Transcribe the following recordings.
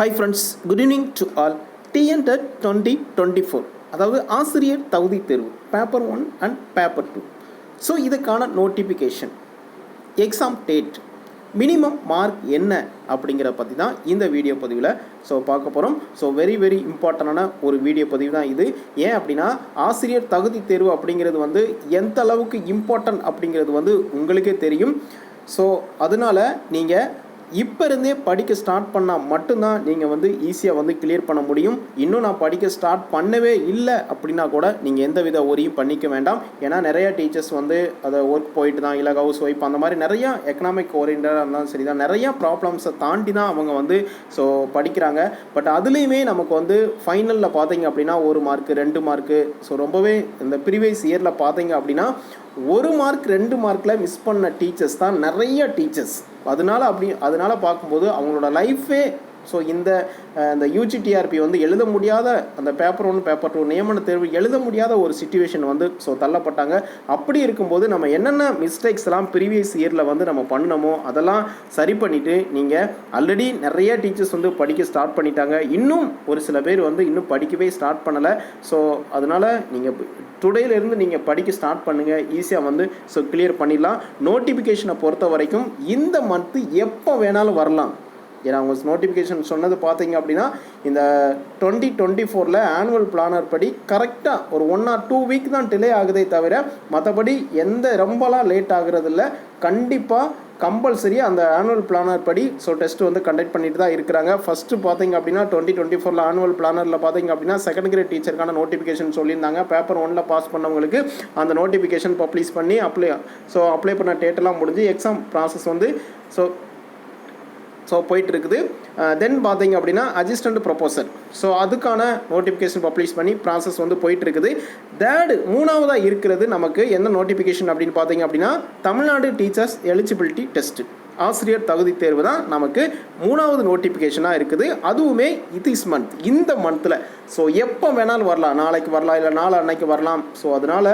Hi friends good evening to all TNTET twenty twenty four அதாவது ஆசிரியர் தகுதி தேர்வு paper one and paper two so இதுக்கான notification exam date minimum mark என்ன அப்படிங்கிற பற்றி தான் இந்த வீடியோ பதிவில் ஸோ பார்க்க போகிறோம் ஸோ வெரி வெரி இம்பார்ட்டண்டான ஒரு வீடியோ பதிவு தான் இது. ஏன் அப்படின்னா ஆசிரியர் தகுதி தேர்வு அப்படிங்கிறது வந்து எந்த அளவுக்கு இம்பார்ட்டன்ட் அப்படிங்கிறது வந்து உங்களுக்கே தெரியும். ஸோ அதனால் நீங்கள் இப்போ இருந்தே படிக்க ஸ்டார்ட் பண்ணால் மட்டும்தான் நீங்கள் வந்து ஈஸியாக வந்து கிளியர் பண்ண முடியும். இன்னும் நான் படிக்க ஸ்டார்ட் பண்ணவே இல்லை அப்படின்னா கூட நீங்கள் எந்த வித ஒரியும் பண்ணிக்க வேண்டாம். ஏன்னா நிறையா டீச்சர்ஸ் வந்து அதை ஒர்க் போயிட்டு தான் இல்லை ஹவுஸ் ஒய்ஃப் அந்த மாதிரி நிறையா எக்கனாமிக் ஓரியன்டாக இருந்தாலும் சரி தான் நிறையா ப்ராப்ளம்ஸை தாண்டி தான் அவங்க வந்து ஸோ படிக்கிறாங்க. பட் அதுலேயுமே நமக்கு வந்து ஃபைனலில் பார்த்தீங்க அப்படின்னா ஒரு மார்க்கு ரெண்டு மார்க்கு ஸோ ரொம்பவே இந்த ப்ரீவியஸ் இயரில் பார்த்தீங்க அப்படின்னா ஒரு மார்க் ரெண்டு மார்க்கில் மிஸ் பண்ண டீச்சர்ஸ் தான் நிறைய டீச்சர்ஸ் அதனால அப்படி அதனால பார்க்கும்போது அவங்களோட லைஃபே ஸோ இந்த இந்த யூஜிடிஆர்பி வந்து எழுத முடியாத அந்த பேப்பர் ஒன் பேப்பர் டூ நியமன தேர்வு எழுத முடியாத ஒரு சுச்சுவேஷன் வந்து ஸோ தள்ளப்பட்டாங்க. அப்படி இருக்கும்போது நம்ம என்னென்ன மிஸ்டேக்ஸ்லாம் ப்ரீவியஸ் இயரில் வந்து நம்ம பண்ணணுமோ அதெல்லாம் சரி பண்ணிவிட்டு நீங்கள் ஆல்ரெடி நிறைய டீச்சர்ஸ் வந்து படிக்க ஸ்டார்ட் பண்ணிட்டாங்க. இன்னும் ஒரு சில பேர் வந்து இன்னும் படிக்கவே ஸ்டார்ட் பண்ணலை. ஸோ அதனால் நீங்கள் டுடேலேருந்து நீங்கள் படிக்க ஸ்டார்ட் பண்ணுங்கள் ஈஸியாக வந்து ஸோ கிளியர் பண்ணிடலாம். நோட்டிஃபிகேஷனை பொறுத்த வரைக்கும் இந்த மந்த்து எப்போ வேணாலும் வரலாம். ஏன்னா அவங்க நோட்டிஃபிகேஷன் சொன்னது பார்த்தீங்க அப்படின்னா இந்த டுவெண்ட்டி டுவெண்ட்டி ஃபோரில் ஆனுவல் பிளானர் படி கரெக்டாக ஒரு ஒன் ஆர் டூ வீக் தான் டிலே ஆகுதே தவிர மற்றபடி எந்த ரொம்பலாம் லேட் ஆகுறதில்ல. கண்டிப்பாக கம்பல்சரி அந்த ஆனுவல் பிளானர் படி ஸோ டெஸ்ட் வந்து கண்டக்ட் பண்ணிட்டு தான் இருக்கிறாங்க. ஃபஸ்ட்டு பார்த்தீங்க அப்படின்னா டுவெண்ட்டி டுவெண்ட்டி ஃபோரில் ஆனுவல் பிளானரில் பார்த்தீங்க அப்படின்னா செகண்ட் கிரேட் டீச்சருக்கான நோட்டிஃபிகேஷன் சொல்லியிருந்தாங்க. பேப்பர் ஒன்ல பாஸ் பண்ணவங்களுக்கு அந்த நோட்டிஃபிகேஷன் பப்ளிஷ் பண்ணி அப்ளை ஸோ அப்ளை பண்ண டேட்டெல்லாம் முடிஞ்சு எக்ஸாம் ப்ராசஸ் வந்து ஸோ ஸோ போயிட்டு இருக்குது தென் uh, பார்த்தீங்க அப்படின்னா அசிஸ்டன்ட் ப்ரொபோசர் ஸோ அதுக்கான நோட்டிஃபிகேஷன் பப்ளிஷ் பண்ணி ப்ராசஸ் வந்து போயிட்டு இருக்குது தேர்டு மூணாவதாக இருக்கிறது நமக்கு என்ன நோட்டிஃபிகேஷன் அப்படின்னு பார்த்தீங்க அப்படின்னா தமிழ்நாடு டீச்சர்ஸ் எலிஜிபிலிட்டி டெஸ்ட்டு ஆசிரியர் தகுதி தேர்வு தான் நமக்கு மூணாவது நோட்டிஃபிகேஷனாக இருக்குது. அதுவுமே இது இஸ் மந்த் இந்த மந்தில் ஸோ எப்போ வேணாலும் வரலாம். நாளைக்கு வரலாம் இல்லை நாளை அன்னைக்கு வரலாம். ஸோ அதனால்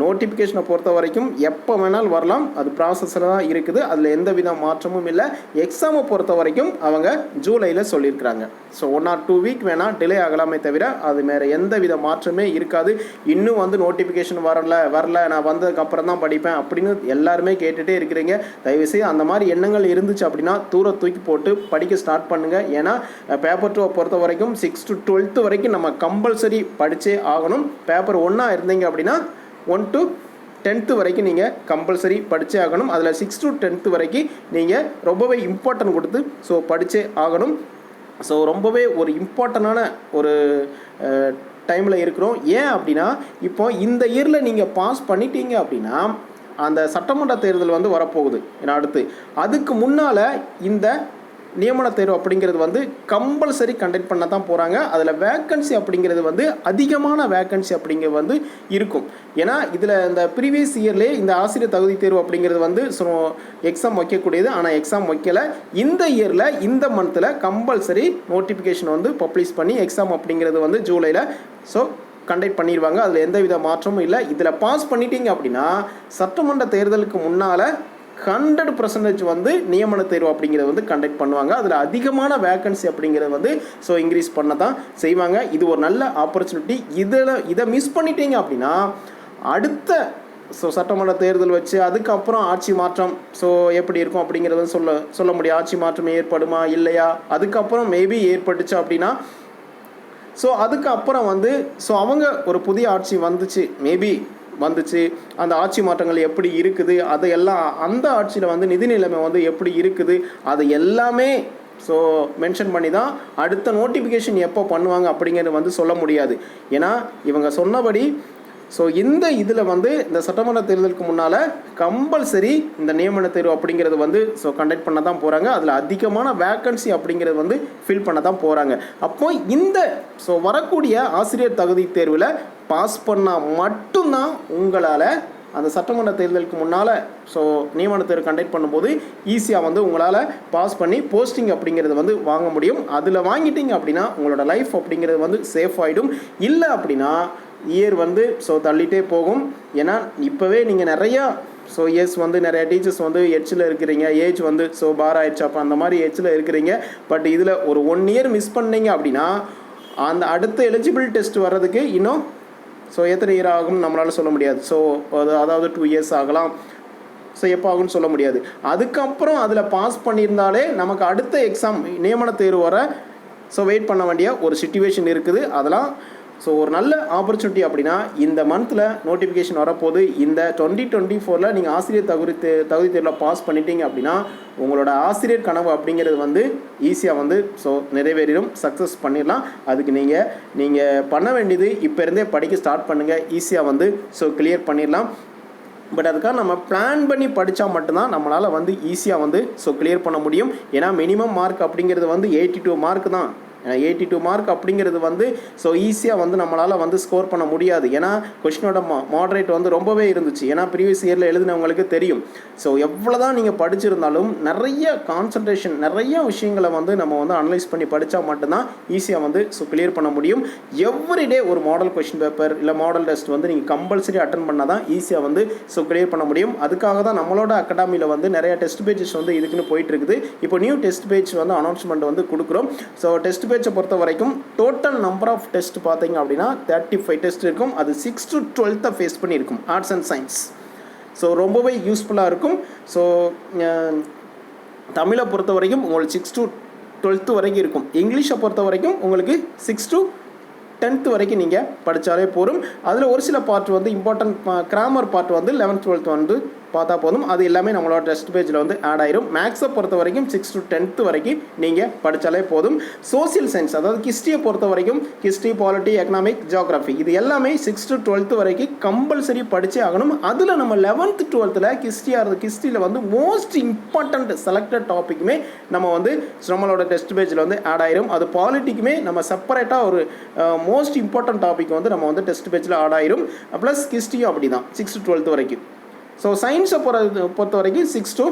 நோட்டிஃபிகேஷனை பொறுத்த வரைக்கும் எப்போ வேணாலும் வரலாம். அது ப்ராசஸில் தான் இருக்குது. அதில் எந்த வித மாற்றமும் இல்லை. எக்ஸாமை பொறுத்த வரைக்கும் அவங்க ஜூலையில் சொல்லியிருக்கிறாங்க. So one or two week வேணால் டிலே ஆகலாமே தவிர அது வேறு எந்த வித மாற்றமே இருக்காது. இன்னும் வந்து நோட்டிஃபிகேஷன் வரல வரல. நான் வந்ததுக்கப்புறம் தான் படிப்பேன் அப்படின்னு எல்லாருமே கேட்டுகிட்டே இருக்கிறீங்க. தயவுசெய்து அந்த மாதிரி என்ன எண்ணங்கள் இருந்துச்சு அப்படின்னா தூர தூக்கி போட்டு படிக்க ஸ்டார்ட் பண்ணுங்கள் ஏன்னா பேப்பர் டூவை பொறுத்த வரைக்கும் சிக்ஸ் டு டுவெல்த்து வரைக்கும் நம்ம கம்பல்சரி படித்தே ஆகணும். பேப்பர் ஒன்றா இருந்தீங்க அப்படின்னா ஒன் டு டென்த்து வரைக்கும் நீங்கள் கம்பல்சரி படித்தே ஆகணும். அதில் சிக்ஸ் டு டென்த்து வரைக்கும் நீங்கள் ரொம்பவே இம்பார்ட்டன்ட் கொடுத்து ஸோ படித்தே ஆகணும். ஸோ ரொம்பவே ஒரு இம்பார்ட்டண்டான ஒரு டைமில் இருக்கிறோம். ஏன் அப்படின்னா இப்போ இந்த இயரில் நீங்கள் பாஸ் பண்ணிட்டீங்க அப்படின்னா அந்த சட்டமன்ற தேர்தல் வந்து வரப்போகுது. ஏன்னா அடுத்து அதுக்கு முன்னால் இந்த நியமன தேர்வு அப்படிங்கிறது வந்து கம்பல்சரி கண்டக்ட் பண்ண தான் போகிறாங்க அதில் வேக்கன்சி அப்படிங்கிறது வந்து அதிகமான வேக்கன்சி அப்படிங்கிறது வந்து இருக்கும். ஏன்னா இதில் இந்த ப்ரீவியஸ் இயர்லேயே இந்த ஆசிரியர் தகுதி தேர்வு அப்படிங்கிறது வந்து ஸோ எக்ஸாம் வைக்கக்கூடியது. ஆனால் எக்ஸாம் வைக்கல. இந்த இயரில் இந்த மந்தில் கம்பல்சரி நோட்டிஃபிகேஷன் வந்து பப்ளிஷ் பண்ணி எக்ஸாம் அப்படிங்கிறது வந்து ஜூலையில் ஸோ கண்டக்ட் பண்ணிடுவாங்க அதில் எந்த வித மாற்றமும் இல்லை. இதில் பாஸ் பண்ணிட்டீங்க அப்படின்னா சட்டமன்ற தேர்தலுக்கு முன்னால் ஹண்ட்ரட் பர்சன்டேஜ் வந்து நியமன தேர்வு அப்படிங்கிறத வந்து கண்டக்ட் பண்ணுவாங்க. அதில் அதிகமான வேக்கன்சி அப்படிங்கிறது வந்து ஸோ இன்க்ரீஸ் பண்ண தான் செய்வாங்க. இது ஒரு நல்ல ஆப்பர்ச்சுனிட்டி இதில் இதை மிஸ் பண்ணிட்டீங்க அப்படின்னா அடுத்த ஸோ சட்டமன்ற தேர்தல் வச்சு அதுக்கப்புறம் ஆட்சி மாற்றம் ஸோ எப்படி இருக்கும் அப்படிங்கிறத சொல்ல சொல்ல முடியும். ஆட்சி மாற்றம் ஏற்படுமா இல்லையா? அதுக்கப்புறம் மேபி ஏற்பட்டுச்சு அப்படின்னா ஸோ அதுக்கப்புறம் வந்து ஸோ அவங்க ஒரு புதிய ஆட்சி வந்துச்சு. மேபி வந்துச்சு. அந்த ஆட்சி மாற்றங்கள் எப்படி இருக்குது? அதையெல்லாம் அந்த ஆட்சியில் வந்து நிதி நிலைமை வந்து எப்படி இருக்குது? அதை எல்லாமே ஸோ மென்ஷன் பண்ணி தான் அடுத்த நோட்டிஃபிகேஷன் எப்போ பண்ணுவாங்க அப்படிங்கிறது வந்து சொல்ல முடியாது. ஏன்னா இவங்க சொன்னபடி ஸோ இந்த இதில் வந்து இந்த சட்டமன்ற தேர்தலுக்கு முன்னால் கம்பல்சரி இந்த நியமன தேர்வு அப்படிங்கிறது வந்து ஸோ கண்டக்ட் பண்ண தான் போகிறாங்க அதில் அதிகமான வேக்கன்சி அப்படிங்கிறது வந்து ஃபில் பண்ண தான் போகிறாங்க அப்போ இந்த ஸோ வரக்கூடிய ஆசிரியர் தகுதி தேர்வில் பாஸ் பண்ணால் மட்டும்தான் உங்களால் அந்த சட்டமன்ற தேர்தலுக்கு முன்னால் ஸோ நியமன தேர்வு கண்டக்ட் பண்ணும்போது ஈஸியாக வந்து உங்களால் பாஸ் பண்ணி போஸ்டிங் அப்படிங்கிறது வந்து வாங்க முடியும். அதில் வாங்கிட்டீங்க அப்படின்னா உங்களோட லைஃப் அப்படிங்கிறது வந்து சேஃப் ஆகிடும் இல்லை அப்படின்னா இயர் வந்து ஸோ தள்ளிட்டே போகும். ஏன்னா இப்போவே நீங்கள் நிறையா ஸோ எஸ் வந்து நிறைய டீச்சர்ஸ் வந்து எட்ஜில் இருக்கிறீங்க. ஏஜ் வந்து ஸோ பார் ஆயிடுச்சு. அப்போ அந்த மாதிரி எட்ஜில் இருக்கிறீங்க. பட் இதில் ஒரு ஒன் இயர் மிஸ் பண்ணீங்க அப்படின்னா அந்த அடுத்த எலிஜிபிள் டெஸ்ட் வர்றதுக்கு இன்னும் ஸோ எத்தனை இயர் ஆகும் நம்மளால் சொல்ல முடியாது. ஸோ அது அதாவது டூ இயர்ஸ் ஆகலாம். ஸோ எப்போ ஆகும்னு சொல்ல முடியாது. அதுக்கப்புறம் அதில் பாஸ் பண்ணியிருந்தாலே நமக்கு அடுத்த எக்ஸாம் நியமன தேர்வு வர ஸோ வெயிட் பண்ண வேண்டிய ஒரு சுச்சுவேஷன் இருக்குது. அதெல்லாம் ஸோ ஒரு நல்ல ஆப்பர்ச்சுனிட்டி அப்படின்னா இந்த மந்தில் நோட்டிஃபிகேஷன் வரப்போது இந்த டுவெண்ட்டி டுவெண்ட்டி ஃபோரில் நீங்கள் ஆசிரியர் தகுதி தே தகுதி தேர்வில் பாஸ் பண்ணிட்டீங்க அப்படின்னா உங்களோட ஆசிரியர் கனவு அப்படிங்கிறது வந்து ஈஸியாக வந்து ஸோ நிறைவேறிடும். சக்ஸஸ் பண்ணிடலாம். அதுக்கு நீங்கள் நீங்கள் பண்ண வேண்டியது இப்போ இருந்தே படிக்க ஸ்டார்ட் பண்ணுங்கள் ஈஸியாக வந்து ஸோ கிளியர் பண்ணிடலாம். பட் அதுக்காக நம்ம பிளான் பண்ணி படித்தா மட்டும்தான் நம்மளால் வந்து ஈஸியாக வந்து ஸோ கிளியர் பண்ண முடியும். ஏன்னா மினிமம் மார்க் அப்படிங்கிறது வந்து எயிட்டி டூ மார்க் தான். எயிட்டி டூ மார்க் அப்படிங்கிறது வந்து ஸோ ஈஸியாக வந்து நம்மளால் வந்து ஸ்கோர் பண்ண முடியாது. ஏன்னா கொஷினோட மா மாடரேட் வந்து ரொம்பவே இருந்துச்சு. ஏன்னா ப்ரீவியஸ் இயரில் எழுதினவங்களுக்கு தெரியும். ஸோ எவ்வளோ தான் நீங்கள் படிச்சிருந்தாலும் நிறைய கான்சன்ட்ரேஷன் நிறைய விஷயங்களை வந்து நம்ம வந்து அனலைஸ் பண்ணி படித்தா மட்டும்தான் ஈஸியாக வந்து ஸோ கிளியர் பண்ண முடியும். எவ்ரிடே ஒரு மாடல் கொஷின் பேப்பர் இல்லை மாடல் டெஸ்ட் வந்து நீங்கள் கம்பல்சரி அட்டன் பண்ணால் தான் ஈஸியாக வந்து ஸோ கிளியர் பண்ண முடியும். அதுக்காக தான் நம்மளோட அகாடமியில் வந்து நிறைய டெஸ்ட் பேஜஸ் வந்து இதுக்குன்னு போயிட்டு இருக்குது. இப்போ நியூ டெஸ்ட் பேஜ் வந்து அனௌன்ஸ்மெண்ட் வந்து கொடுக்குறோம். ஸோ டெஸ்ட் பேஜை பொறுத்த வரைக்கும் டோட்டல் நம்பர் ஆஃப் டெஸ்ட் பார்த்தீங்க அப்படின்னா தேர்ட்டி ஃபைவ் டெஸ்ட் இருக்கும். அது சிக்ஸ் டு டுவெல்த்தை ஃபேஸ் பண்ணியிருக்கும். ஆர்ட்ஸ் அண்ட் சயின்ஸ் ஸோ ரொம்பவே யூஸ்ஃபுல்லாக இருக்கும். ஸோ தமிழை பொறுத்த வரைக்கும் உங்களுக்கு சிக்ஸ் டு டுவெல்த்து வரைக்கும் இருக்கும். இங்கிலீஷை பொறுத்த வரைக்கும் உங்களுக்கு சிக்ஸ் டு டென்த்து வரைக்கும் நீங்கள் படித்தாலே போதும். அதில் ஒரு சில பார்ட் வந்து இம்பார்ட்டன்ட் கிராமர் பார்ட் வந்து லெவன்த் டுவெல்த் வந்து பார்த்தா போதும். அது எல்லாமே நம்மளோட டெஸ்ட் பேஜில் வந்து ஆட் ஆயிரும். மேக்ஸை பொறுத்த வரைக்கும் சிக்ஸ் டு டென்த்து வரைக்கும் நீங்கள் படித்தாலே போதும். சோசியல் சயின்ஸ் அதாவது ஹிஸ்ட்ரியை பொறுத்த வரைக்கும் ஹிஸ்ட்ரி பாலிட்டி எக்கனாமிக் ஜியோகிராஃபி இது எல்லாமே சிக்ஸ் டு டுவெல்த்து வரைக்கும் கம்பல்சரி படித்தே ஆகணும். அதில் நம்ம லெவன்த்து டுவெல்த்தில் ஹிஸ்ட்ரியாக இருந்த ஹிஸ்ட்ரியில் வந்து மோஸ்ட் இம்பார்ட்டண்ட் செலக்டட் டாப்பிக்குமே நம்ம வந்து நம்மளோட டெஸ்ட் பேஜில் வந்து ஆட் ஆயிரும். அது பாலிட்டிக்குமே நம்ம செப்பரேட்டாக ஒரு மோஸ்ட் இம்பார்ட்டன்ட் டாபிக் வந்து நம்ம வந்து டெஸ்ட் பேஜில் ஆட் ஆயிரும். ப்ளஸ் ஹிஸ்ட்ரியும் அப்படி தான் சிக்ஸ் டு டுவெல்த்து வரைக்கும். ஸோ சயின்ஸை பொறுத்த பொறுத்த வரைக்கும் சிக்ஸ் டு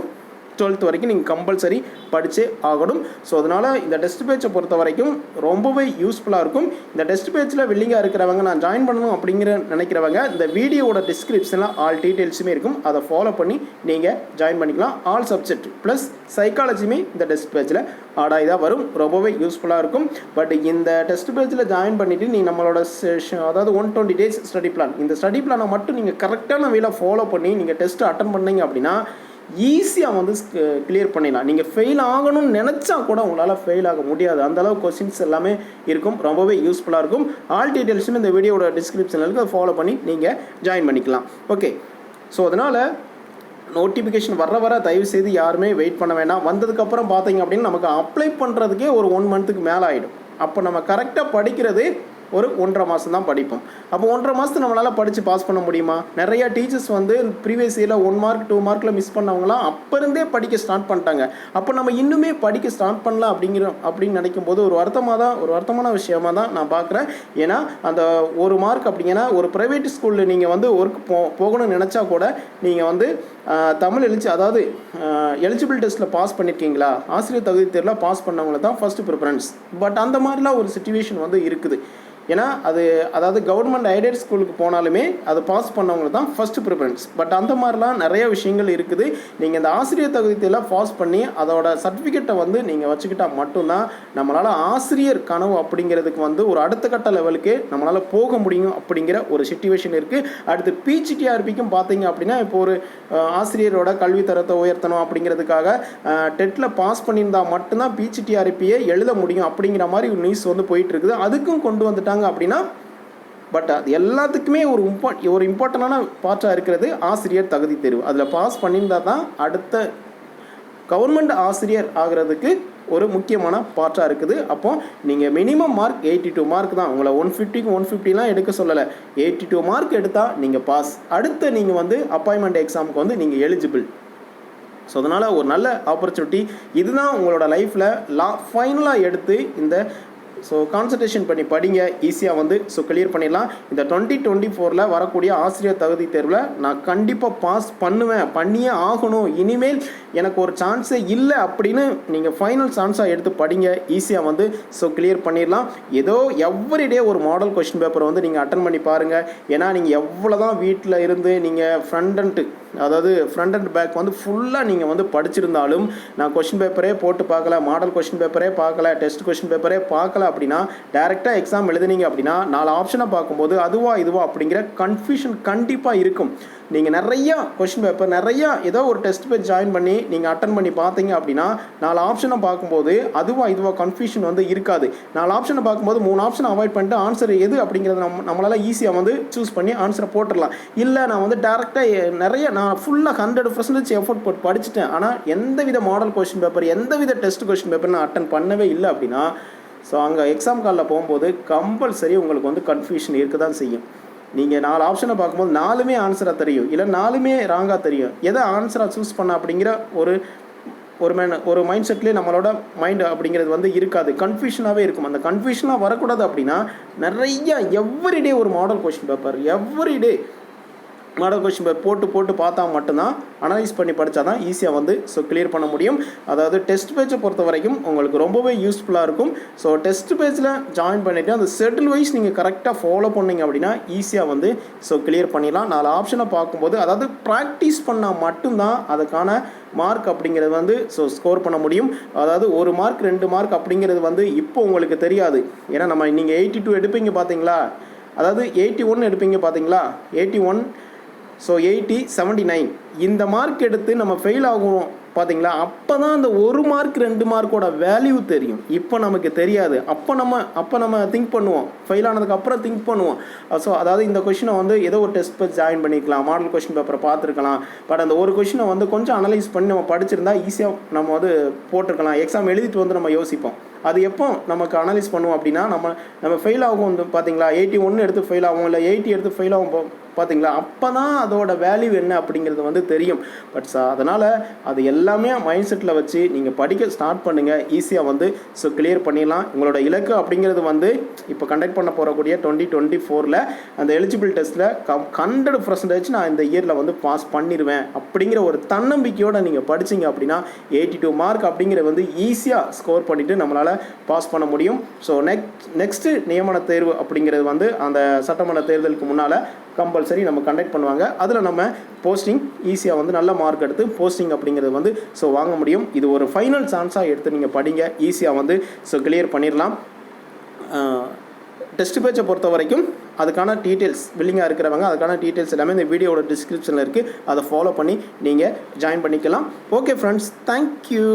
டுவெல்த் வரைக்கும் நீங்கள் கம்பல்சரி படித்தே ஆகணும். ஸோ அதனால் இந்த டெஸ்ட் பேஜை பொறுத்த வரைக்கும் ரொம்பவே யூஸ்ஃபுல்லாக இருக்கும். இந்த டெஸ்ட் பேஜில் வில்லிங்காக இருக்கிறவங்க நான் ஜாயின் பண்ணணும் அப்படிங்கிற நினைக்கிறவங்க இந்த வீடியோவோட டிஸ்கிரிப்ஷனில் ஆல் டீட்டெயில்ஸுமே இருக்கும். அதை ஃபாலோ பண்ணி நீங்கள் ஜாயின் பண்ணிக்கலாம். ஆல் சப்ஜெக்ட் ப்ளஸ் சைக்காலஜியுமே இந்த டெஸ்ட் பேஜில் ஆடாய் இதாக வரும். ரொம்பவே யூஸ்ஃபுல்லாக இருக்கும். பட் இந்த டெஸ்ட் பேஜில் ஜாயின் பண்ணிவிட்டு நீங்கள் நம்மளோட செஷன் அதாவது one twenty days study plan இந்த ஸ்டடி பிளானை மட்டும் நீங்கள் கரெக்டான வேலை ஃபாலோ பண்ணி நீங்கள் டெஸ்ட்டு அட்டன் பண்ணீங்க அப்படின்னா ஈஸியாக வந்து கிளியர் பண்ணிடலாம். நீங்கள் ஃபெயில் ஆகணும்னு நினச்சா கூட உங்களால் ஃபெயில் ஆக முடியாது. அந்தளவு கொஸ்டின்ஸ் எல்லாமே இருக்கும். ரொம்பவே யூஸ்ஃபுல்லாக இருக்கும். ஆல் டீட்டெயில்ஸும் இந்த வீடியோட டிஸ்கிரிப்ஷனில் இருக்குது ஃபாலோ பண்ணி நீங்கள் ஜாயின் பண்ணிக்கலாம். ஓகே ஸோ அதனால் நோட்டிஃபிகேஷன் வர வர தயவு செய்து யாருமே வெயிட் பண்ண வேண்டாம். வந்ததுக்கப்புறம் பார்த்தீங்க அப்படின்னா நமக்கு அப்ளை பண்ணுறதுக்கே ஒரு ஒன் மந்த்துக்கு மேலே ஆகிடும் அப்போ நம்ம கரெக்டாக படிக்கிறது ஒரு ஒன்றரை மாதம் தான் படிப்போம். அப்போ ஒன்றரை மாதத்து நம்மளால் படித்து பாஸ் பண்ண முடியுமா? நிறைய டீச்சர்ஸ் வந்து ப்ரீவியஸ் இயரில் ஒன் மார்க் டூ மார்க்கில் மிஸ் பண்ணவங்களாம் அப்போ இருந்தே படிக்க ஸ்டார்ட் பண்ணிட்டாங்க. அப்போ நம்ம இன்னுமே படிக்க ஸ்டார்ட் பண்ணலாம் அப்படிங்கிற அப்படின்னு நினைக்கும் போது ஒரு வருத்தமாக தான் ஒரு வருத்தமான விஷயமா தான் நான் பார்க்குறேன் ஏன்னா அந்த ஒரு மார்க் அப்படிங்கன்னா ஒரு ப்ரைவேட் ஸ்கூலில் நீங்கள் வந்து ஒர்க் போ போகணும்னு நினச்சா கூட நீங்கள் வந்து தமிழ் எழுச்சி அதாவது எலிஜிபிள் டெஸ்ட்டில் பாஸ் பண்ணியிருக்கீங்களா ஆசிரியர் தகுதி தேர்வில் பாஸ் பண்ணவங்களை தான் ஃபஸ்ட்டு ப்ரிஃபரன்ஸ் பட் அந்த மாதிரிலாம் ஒரு சுச்சுவேஷன் வந்து இருக்குது. ஏன்னா அது அதாவது கவர்மெண்ட் எய்டட் ஸ்கூலுக்கு போனாலுமே அதை பாஸ் பண்ணவங்க தான் ஃபஸ்ட்டு ப்ரிஃபரன்ஸ் பட் அந்த மாதிரிலாம் நிறைய விஷயங்கள் இருக்குது. நீங்கள் இந்த ஆசிரியர் தகுதியெல்லாம் பாஸ் பண்ணி அதோட சர்டிஃபிகேட்டை வந்து நீங்கள் வச்சுக்கிட்டால் மட்டும்தான் நம்மளால் ஆசிரியர் கனவு அப்படிங்கிறதுக்கு வந்து ஒரு அடுத்த கட்ட லெவலுக்கு நம்மளால் போக முடியும் அப்படிங்கிற ஒரு சுச்சுவேஷன் இருக்குது அடுத்து பிஜிடிஆர்பிக்கும் பார்த்தீங்க அப்படின்னா இப்போ ஒரு ஆசிரியரோட கல்வி தரத்தை உயர்த்தணும் அப்படிங்கிறதுக்காக டெட்டில் பாஸ் பண்ணியிருந்தால் மட்டும்தான் பிஜிடிஆர்பியை எழுத முடியும் அப்படிங்கிற மாதிரி ஒரு நியூஸ் வந்து போயிட்டு இருக்குது. அதுக்கும் கொண்டு வந்துட்டாங்க அப்படின்னா பட் அது எல்லாத்துக்குமே ஒரு இம்பார்ட் ஒரு இம்பார்ட்டண்டான பார்ட்டாக இருக்கிறது ஆசிரியர் தகுதி தேர்வு. அதில் பாஸ் பண்ணியிருந்தால் தான் அடுத்த கவர்மெண்ட் ஆசிரியர் ஆகிறதுக்கு ஒரு முக்கியமான பார்ட்டாக இருக்குது. அப்போ நீங்கள் minimum mark eighty two mark தான். உங்களை ஒன் ஃபிஃப்டிக்கு ஒன் ஃபிஃப்டிலாம் எடுக்க சொல்லலை. எயிட்டி டூ மார்க் எடுத்தால் நீங்கள் பாஸ் அடுத்து நீங்கள் வந்து அப்பாயின்மெண்ட் எக்ஸாமுக்கு வந்து நீங்கள் எலிஜிபிள் ஸோ அதனால் ஒரு நல்ல ஆப்பர்ச்சுனிட்டி இதுதான் உங்களோட லைஃப்பில் லா ஃபைனலாக எடுத்து இந்த ஸோ கான்சன்ட்ரேஷன் பண்ணி படிங்க ஈஸியாக வந்து ஸோ கிளியர் பண்ணிடலாம். இந்த டுவெண்ட்டி டுவெண்ட்டி ஃபோரில் வரக்கூடிய ஆசிரியர் தகுதி தேர்வில் நான் கண்டிப்பாக பாஸ் பண்ணுவேன் பண்ணியே ஆகணும். இனிமேல் எனக்கு ஒரு சான்ஸே இல்லை அப்படின்னு நீங்கள் ஃபைனல் சான்ஸாக எடுத்து படிங்க ஈஸியாக வந்து ஸோ கிளியர் பண்ணிடலாம். ஏதோ எவ்ரிடே ஒரு மாடல் கொஷின் பேப்பரை வந்து நீங்கள் அட்டன் பண்ணி பாருங்கள் ஏன்னா நீங்கள் எவ்வளோ தான் வீட்டில் இருந்து நீங்கள் ஃப்ரண்ட் அண்ட் அதாவது ஃப்ரண்ட் அண்ட் பேக் வந்து ஃபுல்லாக நீங்கள் வந்து படிச்சிருந்தாலும் நான் கொஷின் பேப்பரே போட்டு பார்க்கல மாடல் கொஷின் பேப்பரே பார்க்கல டெஸ்ட் கொஷின் பேப்பரே பார்க்கல அப்படின்னா டேரெக்டாக எக்ஸாம் எழுதுனீங்க அப்படின்னா நாலு ஆப்ஷனை பார்க்கும்போது அதுவா இதுவா அப்படிங்கிற கன்ஃபியூஷன் கண்டிப்பாக இருக்கும். நீங்கள் நிறையா கொஷின் பேப்பர் நிறையா ஏதோ ஒரு டெஸ்ட் பேர் ஜாயின் பண்ணி நீங்கள் அட்டன் பண்ணி பார்த்தீங்க அப்படின்னா நாலு ஆப்ஷனை பார்க்கும்போது அதுவாக இதுவாக கன்ஃபியூஷன் வந்து இருக்காது. நாலு ஆப்ஷனை பார்க்கும்போது மூணு ஆப்ஷன் அவாய்ட் பண்ணிட்டு ஆன்சர் எது அப்படிங்கிறத நம்ம நம்மளால் ஈஸியாக வந்து சூஸ் பண்ணி ஆன்சரை போட்டுடலாம். இல்லை நான் வந்து டேரெக்டாக நிறைய நான் ஃபுல்லாக ஹண்ட்ரட் பர்சன்டேஜ் எஃபோர்ட் போட்டு படிச்சுட்டேன். ஆனால் எந்த வித மாடல் கொஷின் பேப்பர் எந்த வித டெஸ்ட் கொஷின் பேப்பர் நான் அட்டன் பண்ணவே இல்லை அப்படின்னா ஸோ அங்கே எக்ஸாம் காலில் போகும்போது கம்பல்சரி உங்களுக்கு வந்து கன்ஃபியூஷன் இருக்க தான் செய்யும். நீங்கள் நாலு ஆப்ஷனை பார்க்கும்போது நாலுமே ஆன்சராக தெரியும். இல்லை நாலுமே ராங்காக தெரியும். எதை ஆன்சராக சூஸ் பண்ண அப்படிங்கிற ஒரு ஒரு மைண்ட் ஒரு மைண்ட் செட்லேயே நம்மளோட மைண்டு அப்படிங்கிறது வந்து இருக்காது. கன்ஃபியூஷனாகவே இருக்கும். அந்த கன்ஃபியூஷனாக வரக்கூடாது அப்படின்னா நிறையா எவ்ரிடே ஒரு model question paper everyday model question paper போட்டு போட்டு பார்த்தா மட்டும்தான் அனலைஸ் பண்ணி படித்தா தான் ஈஸியாக வந்து ஸோ கிளியர் பண்ண முடியும். அதாவது டெஸ்ட் பேஜை பொறுத்த வரைக்கும் உங்களுக்கு ரொம்பவே யூஸ்ஃபுல்லாக இருக்கும். ஸோ டெஸ்ட் பேஜில் ஜாயின் பண்ணிவிட்டு அந்த செட்டில் வைஸ் நீங்கள் கரெக்டாக ஃபாலோ பண்ணிங்க அப்படின்னா ஈஸியாக வந்து ஸோ கிளியர் பண்ணிடலாம். நாலு ஆப்ஷனை பார்க்கும்போது அதாவது ப்ராக்டிஸ் பண்ணால் மட்டும்தான் அதுக்கான மார்க் அப்படிங்கிறது வந்து ஸோ ஸ்கோர் பண்ண முடியும். அதாவது ஒரு மார்க் ரெண்டு மார்க் அப்படிங்கிறது வந்து இப்போ உங்களுக்கு தெரியாது. ஏன்னா நம்ம நீங்கள் எயிட்டி டூ எடுப்பீங்க பார்த்தீங்களா? அதாவது எயிட்டி ஒன் எடுப்பீங்க பார்த்தீங்களா? Eighty one so eighty seventy nine இந்த மார்க் எடுத்து நம்ம ஃபெயில் ஆகும் பார்த்தீங்களா அப்போ தான் அந்த ஒரு மார்க் ரெண்டு மார்க்கோட வேல்யூ தெரியும். இப்போ நமக்கு தெரியாது. அப்போ நம்ம அப்போ நம்ம திங்க் பண்ணுவோம். ஃபெயில் ஆனதுக்கு அப்புறம் திங்க் பண்ணுவோம். ஸோ அதாவது இந்த கொஷினை வந்து ஏதோ ஒரு டெஸ்ட் பேர் ஜாயின் பண்ணிக்கலாம். மாடல் கொஷின் பேப்பரை பார்த்துருக்கலாம். பட் அந்த ஒரு கொஷினை வந்து கொஞ்சம் அனலைஸ் பண்ணி நம்ம படிச்சிருந்தா ஈஸியாக நம்ம வந்து போட்டிருக்கலாம். எக்ஸாம் எழுதிட்டு வந்து நம்ம யோசிப்போம். அது எப்போ நமக்கு அனலைஸ் பண்ணுவோம் அப்படின்னா நம்ம நம்ம ஃபெயில் ஆகும் வந்து பார்த்தீங்களா எயிட்டி ஒன்று எடுத்து ஃபெயில் ஆகும். இல்லை எயிட்டி எடுத்து ஃபெயில் ஆகும். பார்த்தீங்களா அப்போ தான் அதோட வேல்யூ என்ன அப்படிங்கிறது வந்து தெரியும். பட் அதனால் அது எல்லாமே மைண்ட் செட்டில் வச்சு நீங்கள் படிக்க ஸ்டார்ட் பண்ணுங்கள் ஈஸியாக வந்து ஸோ கிளியர் பண்ணிடலாம். உங்களோட இலக்கு அப்படிங்கிறது வந்து இப்போ கண்டக்ட் பண்ண போகக்கூடிய டுவெண்ட்டி டுவெண்ட்டி ஃபோரில் அந்த எலிஜிபிள் டெஸ்ட்டில் கம் ஹண்ட்ரட் பர்சன்டேஜ் நான் இந்த இயரில் வந்து பாஸ் பண்ணிடுவேன் அப்படிங்கிற ஒரு தன்னம்பிக்கையோடு நீங்கள் படிச்சீங்க அப்படின்னா எயிட்டி டூ மார்க் அப்படிங்கிறத வந்து ஈஸியாக ஸ்கோர் பண்ணிவிட்டு நம்மளால் பாஸ் பண்ண முடியும். ஸோ நெக்ஸ்ட் நெக்ஸ்ட்டு நியமன தேர்வு அப்படிங்கிறது வந்து அந்த சட்டமன்ற தேர்தலுக்கு முன்னால் கம்பல்சரி நம்ம கண்டக்ட் பண்ணுவாங்க. அதில் நம்ம போஸ்டிங் ஈஸியாக வந்து நல்ல மார்க் எடுத்து போஸ்டிங் அப்படிங்கிறது வந்து ஸோ வாங்க முடியும். இது ஒரு ஃபைனல் சான்ஸாக எடுத்து நீங்கள் படிங்க. ஈஸியாக வந்து ஸோ கிளியர் பண்ணிடலாம். டெஸ்ட் பேச்சை பொறுத்த வரைக்கும் அதுக்கான டீட்டெயில்ஸ் வில்லிங்காக இருக்கிறவங்க அதுக்கான டீட்டெயில்ஸ் எல்லாமே இந்த வீடியோவோட டிஸ்கிரிப்ஷனில் இருக்குது அதை ஃபாலோ பண்ணி நீங்கள் ஜாயின் பண்ணிக்கலாம். Okay friends thank you